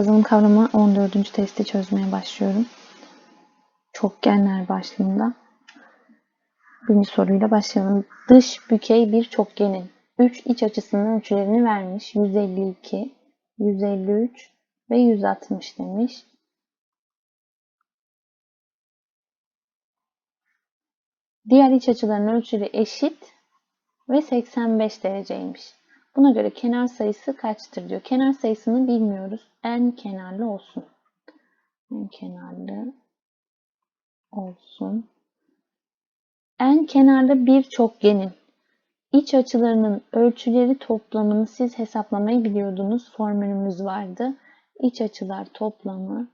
Kazanım kavramı 14. testi çözmeye başlıyorum. Çokgenler başlığında. Birinci soruyla başlayalım. Dış bükey bir çokgenin 3 iç açısının ölçülerini vermiş. 152, 153 ve 160 demiş. Diğer iç açıların ölçüleri eşit ve 85 dereceymiş. Buna göre kenar sayısı kaçtır diyor. Kenar sayısını bilmiyoruz. En kenarlı olsun. En kenarlı olsun. En kenarlı bir çokgenin iç açılarının ölçüleri toplamını siz hesaplamayı biliyordunuz. Formülümüz vardı. İç açılar toplamı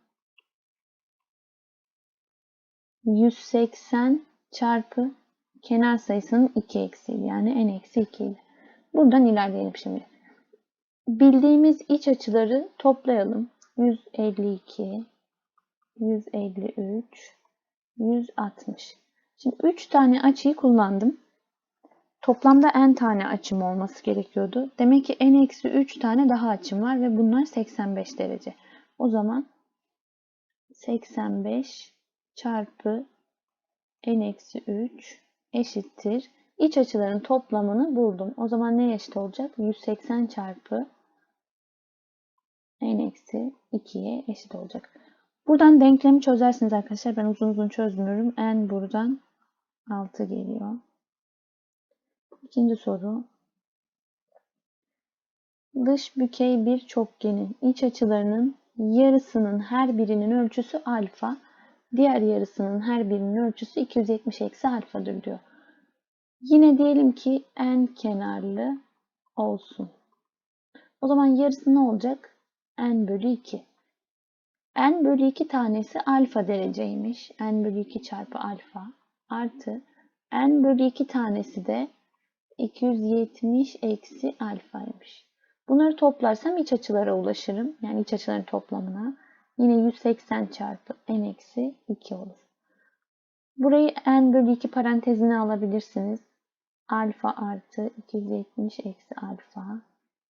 180 çarpı kenar sayısının 2 eksiği yani n eksi 2 ile. Buradan ilerleyelim şimdi. Bildiğimiz iç açıları toplayalım. 152, 153, 160. Şimdi 3 tane açıyı kullandım. Toplamda n tane açım olması gerekiyordu. Demek ki n eksi 3 tane daha açım var ve bunlar 85 derece. O zaman 85 çarpı n eksi 3 eşittir. İç açıların toplamını buldum. O zaman ne eşit olacak? 180 çarpı n eksi 2'ye eşit olacak. Buradan denklemi çözersiniz arkadaşlar. Ben uzun uzun çözmüyorum. n buradan 6 geliyor. İkinci soru. Dış bükey bir çokgenin iç açılarının yarısının her birinin ölçüsü alfa, diğer yarısının her birinin ölçüsü 270 eksi alfadır diyor. Yine diyelim ki n kenarlı olsun. O zaman yarısı ne olacak? n bölü 2. n bölü 2 tanesi alfa dereceymiş. n bölü 2 çarpı alfa artı n bölü 2 tanesi de 270 eksi alfaymış. Bunları toplarsam iç açılara ulaşırım. Yani iç açıların toplamına. Yine 180 çarpı n eksi 2 olur. Burayı n bölü 2 parantezine alabilirsiniz. Alfa artı 270 eksi alfa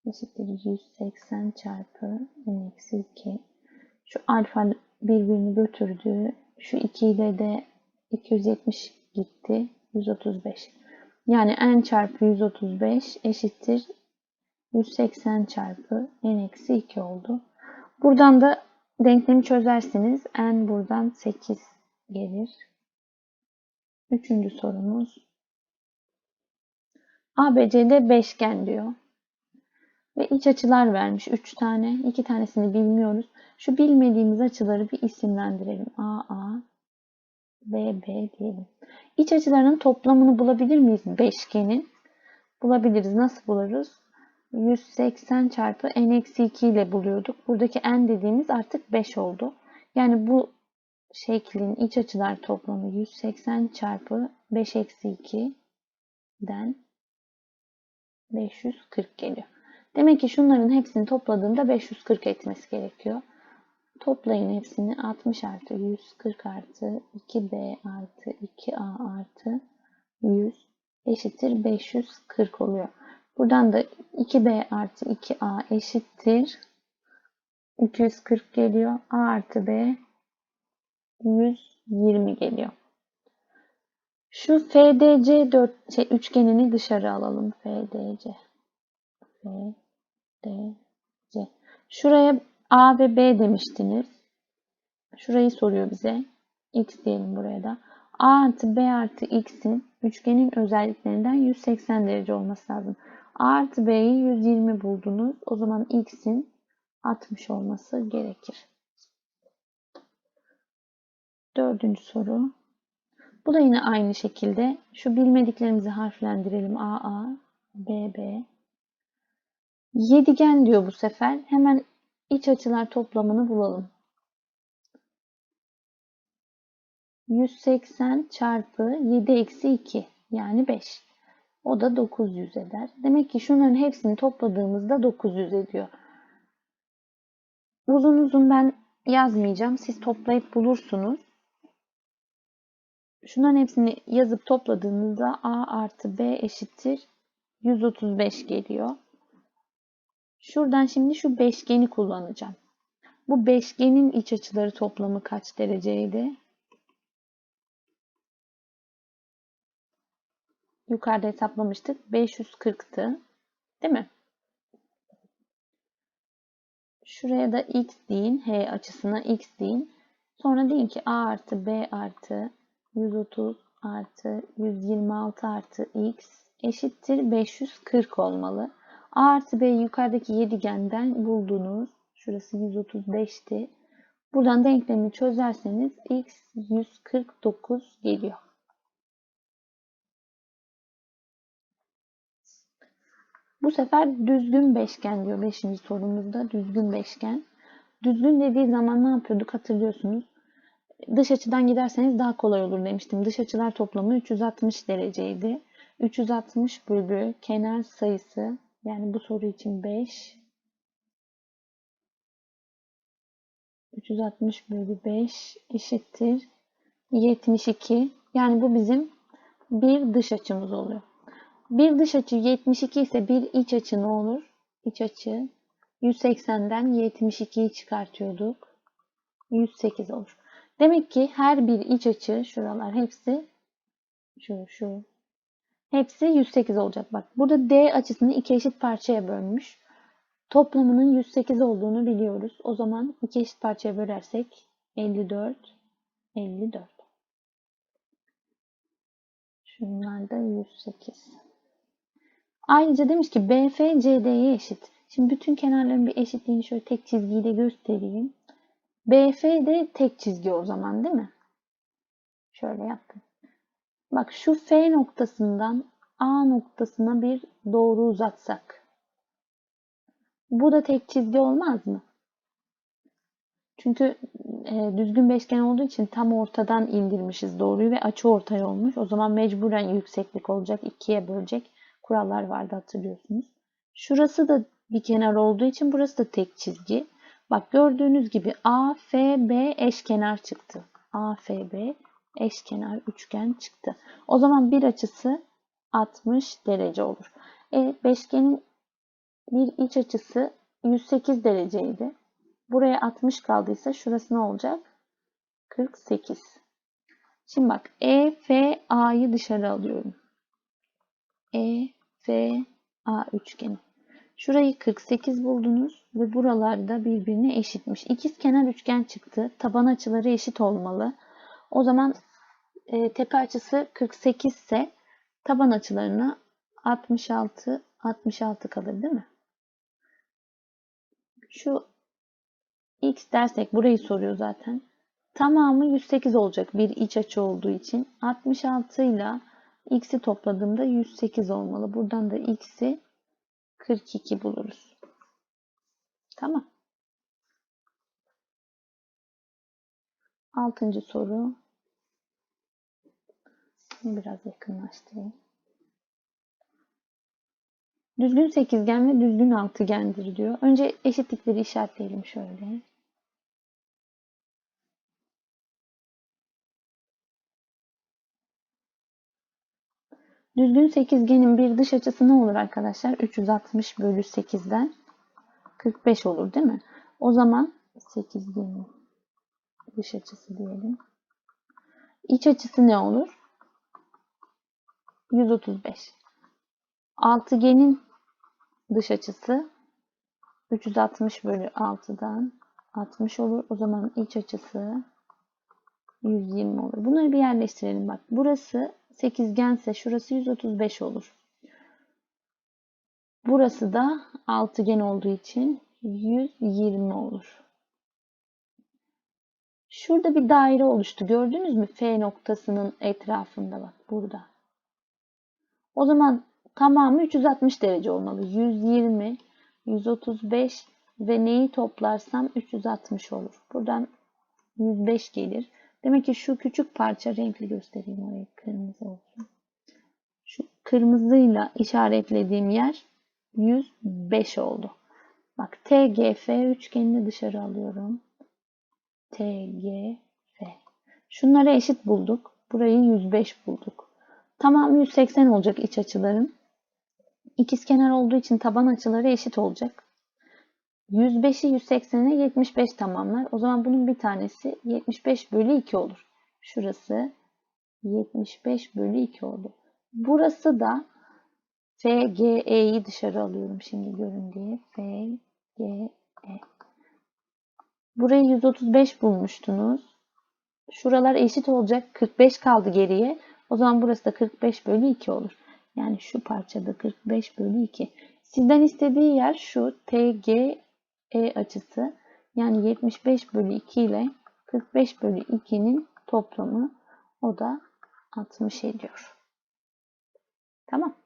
eşittir 180 çarpı n eksi 2. Şu alfa birbirini götürdü. Şu 2 ile de 270 gitti. 135. Yani n çarpı 135 eşittir 180 çarpı n eksi 2 oldu. Buradan da denklemi çözersiniz. n buradan 8 gelir. Üçüncü sorumuz. ABC'de beşgen diyor. Ve iç açılar vermiş. 3 tane. 2 tanesini bilmiyoruz. Şu bilmediğimiz açıları bir isimlendirelim. AA, BB diyelim. İç açılarının toplamını bulabilir miyiz beşgenin? Bulabiliriz. Nasıl buluruz? 180 çarpı n-2 ile buluyorduk. Buradaki n dediğimiz artık 5 oldu. Yani bu şeklin iç açılar toplamı 180 çarpı 5 eksi 2'den 540 geliyor. Demek ki şunların hepsini topladığımda 540 etmesi gerekiyor. Toplayın hepsini 60 artı 140 artı 2b artı 2a artı 100 eşittir 540 oluyor. Buradan da 2b artı 2a eşittir 240 geliyor. a artı b 120 geliyor. Şu FDC 4 şey, üçgenini dışarı alalım. FDC. FDC. Şuraya A ve B demiştiniz. Şurayı soruyor bize. X diyelim buraya da. A artı B artı X'in üçgenin özelliklerinden 180 derece olması lazım. A artı B'yi 120 buldunuz. O zaman X'in 60 olması gerekir. Dördüncü soru. Bu da yine aynı şekilde. Şu bilmediklerimizi harflendirelim. AA, BB. Yedigen diyor bu sefer. Hemen iç açılar toplamını bulalım. 180 çarpı 7 eksi 2 yani 5. O da 900 eder. Demek ki şunların hepsini topladığımızda 900 ediyor. Uzun uzun ben yazmayacağım. Siz toplayıp bulursunuz. Şunların hepsini yazıp topladığınızda A artı B eşittir 135 geliyor. Şuradan şimdi şu beşgeni kullanacağım. Bu beşgenin iç açıları toplamı kaç dereceydi? Yukarıda hesaplamıştık. 540'tı. Değil mi? Şuraya da x deyin. H açısına x deyin. Sonra deyin ki a artı b artı 130 artı 126 artı x eşittir 540 olmalı. A artı B yukarıdaki yedigenden buldunuz. Şurası 135'ti. Buradan denklemi çözerseniz x 149 geliyor. Bu sefer düzgün beşgen diyor 5. sorumuzda. Düzgün beşgen. Düzgün dediği zaman ne yapıyorduk hatırlıyorsunuz. Dış açıdan giderseniz daha kolay olur demiştim. Dış açılar toplamı 360 dereceydi. 360 bölü kenar sayısı yani bu soru için 5 360 bölü 5 eşittir 72. Yani bu bizim bir dış açımız oluyor. Bir dış açı 72 ise bir iç açı ne olur? İç açı 180'den 72'yi çıkartıyorduk. 108 olur. Demek ki her bir iç açı şuralar hepsi şu şu hepsi 108 olacak. Bak burada D açısını iki eşit parçaya bölmüş. Toplamının 108 olduğunu biliyoruz. O zaman iki eşit parçaya bölersek 54 54. Şunlar da 108. Ayrıca demiş ki BF CD'ye eşit. Şimdi bütün kenarların bir eşitliğini şöyle tek çizgiyle göstereyim. BF de tek çizgi o zaman değil mi? Şöyle yaptım. Bak şu F noktasından A noktasına bir doğru uzatsak. Bu da tek çizgi olmaz mı? Çünkü e, düzgün beşgen olduğu için tam ortadan indirmişiz doğruyu ve açı ortay olmuş. O zaman mecburen yükseklik olacak. ikiye bölecek kurallar vardı hatırlıyorsunuz. Şurası da bir kenar olduğu için burası da tek çizgi. Bak gördüğünüz gibi AFB eşkenar çıktı. AFB eşkenar üçgen çıktı. O zaman bir açısı 60 derece olur. E, beşgenin bir iç açısı 108 dereceydi. Buraya 60 kaldıysa şurası ne olacak? 48. Şimdi bak EFA'yı dışarı alıyorum. EFA üçgeni. Şurayı 48 buldunuz ve buralarda birbirine eşitmiş. İkiz kenar üçgen çıktı. Taban açıları eşit olmalı. O zaman e, tepe açısı 48 ise taban açılarına 66 66 kalır değil mi? Şu x dersek burayı soruyor zaten. Tamamı 108 olacak bir iç açı olduğu için. 66 ile x'i topladığımda 108 olmalı. Buradan da x'i 42 buluruz. Tamam. Altıncı soru. Biraz yakınlaştırayım. Düzgün sekizgen ve düzgün altıgendir diyor. Önce eşitlikleri işaretleyelim şöyle. Düzgün sekizgenin bir dış açısı ne olur arkadaşlar? 360 bölü 8'den 45 olur değil mi? O zaman sekizgenin dış açısı diyelim. İç açısı ne olur? 135. Altıgenin dış açısı 360 bölü 6'dan 60 olur. O zaman iç açısı 120 olur. Bunları bir yerleştirelim. Bak burası sekizgense şurası 135 olur. Burası da altıgen olduğu için 120 olur. Şurada bir daire oluştu. Gördünüz mü? F noktasının etrafında bak burada. O zaman tamamı 360 derece olmalı. 120, 135 ve neyi toplarsam 360 olur. Buradan 105 gelir. Demek ki şu küçük parça renkli göstereyim orayı kırmızı olsun. Şu kırmızıyla işaretlediğim yer 105 oldu. Bak TGF üçgenini dışarı alıyorum. TGF. Şunları eşit bulduk. Burayı 105 bulduk. Tamam 180 olacak iç açıların. İkizkenar olduğu için taban açıları eşit olacak. 105'i 180'e 75 tamamlar. O zaman bunun bir tanesi 75 bölü 2 olur. Şurası 75 bölü 2 oldu. Burası da FGE'yi dışarı alıyorum şimdi görün diye. FGE. Burayı 135 bulmuştunuz. Şuralar eşit olacak. 45 kaldı geriye. O zaman burası da 45 bölü 2 olur. Yani şu parçada 45 bölü 2. Sizden istediği yer şu TGE açısı. Yani 75 bölü 2 ile 45 bölü 2'nin toplamı. O da 60 ediyor. Tamam.